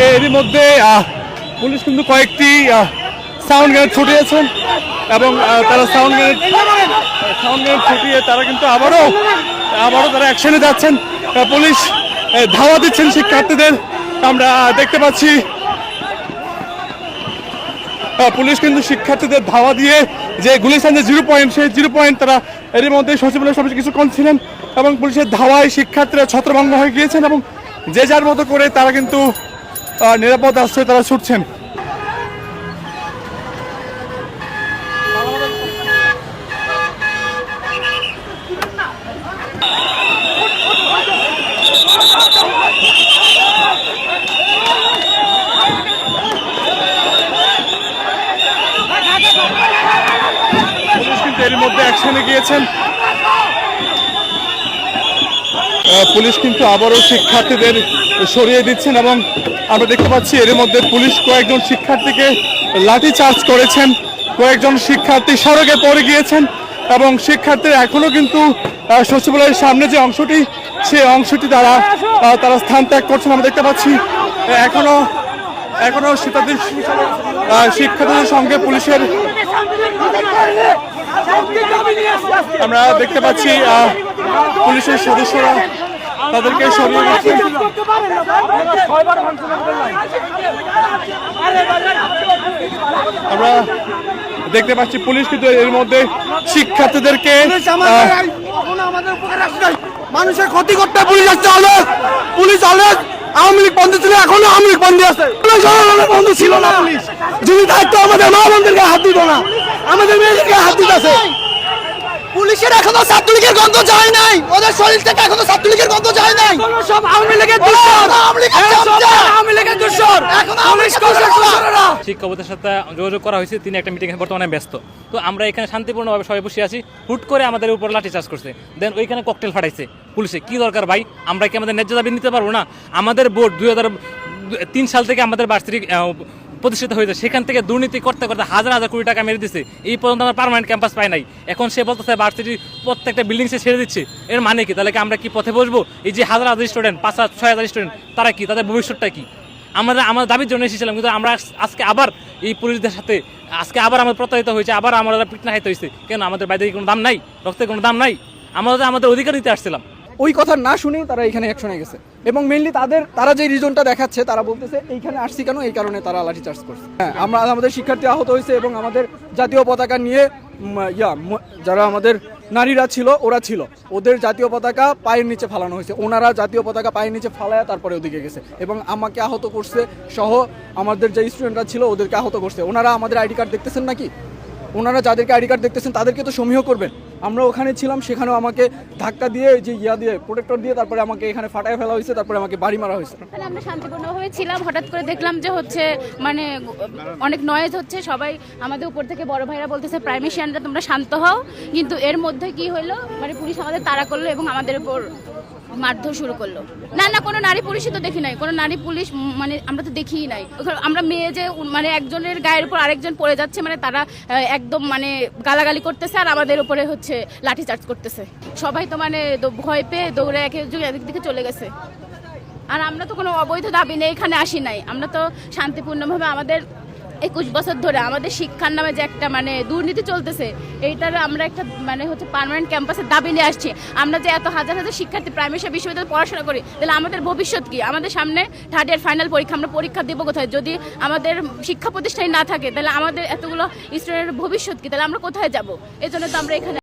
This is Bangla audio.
এরই মধ্যে পুলিশ কিন্তু কয়েকটি সাউন্ড গ্রেনেড ছুটিয়েছেন এবং তারা সাউন্ড গ্রেনেড সাউন্ড গ্রেনেড ছুটিয়ে তারা কিন্তু আবারও আবারও তারা অ্যাকশনে যাচ্ছেন। পুলিশ ধাওয়া দিচ্ছেন শিক্ষার্থীদের। আমরা দেখতে পাচ্ছি পুলিশ কিন্তু শিক্ষার্থীদের ধাওয়া দিয়ে যে গুলিস্তান যে জিরো পয়েন্ট সেই জিরো পয়েন্ট তারা এরই মধ্যে সচিবালয়ের সামনে কিছুক্ষণ ছিলেন এবং পুলিশের ধাওয়ায় শিক্ষার্থীরা ছত্রভঙ্গ হয়ে গিয়েছেন এবং যে যার মতো করে তারা কিন্তু নিরাপদ আশ্রয়ে তারা ছুটছেন। পুলিশ কিন্তু এর মধ্যে গিয়েছেন। পুলিশ কিন্তু আবারও শিক্ষার্থীদের সরিয়ে দিচ্ছেন এবং আমরা দেখতে পাচ্ছি এর মধ্যে পুলিশ কয়েকজন শিক্ষার্থীকে লাঠি চার্জ করেছেন। কয়েকজন শিক্ষার্থী সড়কে পড়ে গিয়েছেন এবং শিক্ষার্থীরা এখনও কিন্তু সচিবালয়ের সামনে যে অংশটি সেই অংশটি তারা তারা স্থান ত্যাগ করছেন। আমরা দেখতে পাচ্ছি আহ, এখনও এখনও শীতার্থী আহ, শিক্ষার্থীদের সঙ্গে পুলিশের আমরা দেখতে পাচ্ছি পুলিশের সদস্যরা তাদেরকে সরিয়ে আমরা দেখতে পাচ্ছি পুলিশ কিন্তু এর মধ্যে শিক্ষার্থীদেরকে। মানুষের ক্ষতি করতে পুলিশ আসছে হলে পুলিশ হলে আওয়ামী লীগ বন্ধ ছিল এখনও আওয়ামী লীগ বন্ধ আছে। বন্ধ ছিল না পুলিশ। যদি থাকতো আমাদের মা বন্ধুকে হাত দিত না। আমাদের মেয়েদেরকে হাত দিতেছে পুলিশের এখনও ছাত্রলীগের গন্ধ যায় নাই। ওদের শরীর থেকে এখনও ছাত্রলীগের গন্ধ যায় নাই। সব আওয়ামী লীগের আওয়ামী লীগের এখন শিক্ষকদের সাথে যোগাযোগ করা হয়েছে তিনি একটা মিটিং বর্তমানে ব্যস্ত। তো আমরা এখানে শান্তিপূর্ণভাবে সবাই বসে আছি। হুট করে আমাদের উপর লাঠি চার্জ করছে। দেন ওইখানে ককটেল ফাটাইছে পুলিশে। কি দরকার ভাই? আমরা কি আমাদের ন্যায্য দাবি নিতে পারব না? আমাদের বোর্ড দুই হাজার তিন সাল থেকে আমাদের বার্ষিক প্রতিষ্ঠিত হয়েছে। সেখান থেকে দুর্নীতি করতে করতে হাজার হাজার কোটি টাকা মেরে দিচ্ছে এই পর্যন্ত আমরা পার্মানেন্ট ক্যাম্পাস পাই নাই। এখন সে বলতেছে ভার্সিটির প্রত্যেকটা বিল্ডিং সে ছেড়ে দিচ্ছে। এর মানে কি? তাহলে কি আমরা কি পথে বসবো? এই যে হাজার হাজার স্টুডেন্ট পাঁচ হাজার, ছয় হাজার স্টুডেন্ট তারা কি? তাদের ভবিষ্যৎটা কি? আমরা আমাদের দাবির জন্য এসেছিলাম, কিন্তু আমরা আজকে আবার এই পুলিশদের সাথে আজকে আবার আমাদের প্রতারিত হয়েছে, আবার আমরা পিটনা খাইতে হয়েছে। কেন? আমাদের বাইরে কোনো দাম নাই রক্তের কোনো দাম নাই। আমরা আমাদের অধিকার দিতে আসছিলাম। ওই কথা না শুনেই তারা এখানে অ্যাকশনে গেছে। এবং মেইনলি তাদের, তারা যে রিজনটা দেখাচ্ছে, তারা বলতেছে, এইখানে আসছি কেন? এই কারণে তারা লাঠি চার্জ করছে। হ্যাঁ আমরা, আমাদের শিক্ষার্থী আহত হয়েছে এবং আমাদের জাতীয় পতাকা নিয়ে ইয়া যারা আমাদের নারীরা ছিল, ওরা ছিল। ওদের জাতীয় পতাকা পায়ের নিচে ফালানো হয়েছে। ওনারা জাতীয় পতাকা পায়ের নিচে ফালায় তারপরে ওদিকে গেছে। এবং আমাকে আহত করছে সহ আমাদের যে স্টুডেন্টরা ছিল, ওদেরকে আহত করছে। ওনারা আমাদের আইডি কার্ড দেখতেছেন নাকি? ওনারা যাদেরকে আইডি কার্ড দেখতেছেন, তাদেরকে তো সমীহ করবেন। আমরা ওখানে ছিলাম, সেখানেও আমাকে ধাক্কা দিয়ে ওই যে ইয়া দিয়ে প্রোটেক্টর দিয়ে তারপরে আমাকে এখানে ফাটায় ফেলা হয়েছে, তারপরে আমাকে বাড়ি মারা হয়েছে। তাহলে আমরা শান্তিপূর্ণ হয়েছিলাম, হঠাৎ করে দেখলাম যে হচ্ছে মানে অনেক নয়েজ হচ্ছে, সবাই আমাদের উপর থেকে বড় ভাইরা বলতেছে প্রাইমেশিয়ানরা তোমরা শান্ত হও। কিন্তু এর মধ্যে কি হলো মানে পুলিশ আমাদের তাড়া করল এবং আমাদের উপর মারধর শুরু করল। না না, কোনো নারী পুলিশই তো দেখি নাই। কোনো নারী পুলিশ মানে আমরা তো দেখিই নাই। আমরা মেয়ে যে মানে একজনের গায়ের উপর আরেকজন পড়ে যাচ্ছে মানে তারা একদম মানে গালাগালি করতেছে আর আমাদের উপরে হচ্ছে লাঠি চার্জ করতেছে। সবাই তো মানে ভয় পেয়ে দৌড়ে এক একজন এদিক দিকে চলে গেছে। আর আমরা তো কোনো অবৈধ দাবি নেই এখানে আসি নাই। আমরা তো শান্তিপূর্ণভাবে আমাদের একুশ বছর ধরে আমাদের শিক্ষার নামে যে একটা মানে দুর্নীতি চলতেছে এইটার আমরা একটা মানে হচ্ছে পারমানেন্ট ক্যাম্পাসের দাবি নিয়ে আসছি। আমরা যে এত হাজার হাজার শিক্ষার্থী প্রাইমারি বিশ্ববিদ্যালয়ে পড়াশোনা করি, তাহলে আমাদের ভবিষ্যৎ কি? আমাদের সামনে থার্ড ইয়ার ফাইনাল পরীক্ষা, আমরা পরীক্ষা দেবো কোথায়? যদি আমাদের শিক্ষা প্রতিষ্ঠানে না থাকে, তাহলে আমাদের এতগুলো স্টুডেন্টের ভবিষ্যৎ কি? তাহলে আমরা কোথায় যাব? এই জন্য তো আমরা এখানে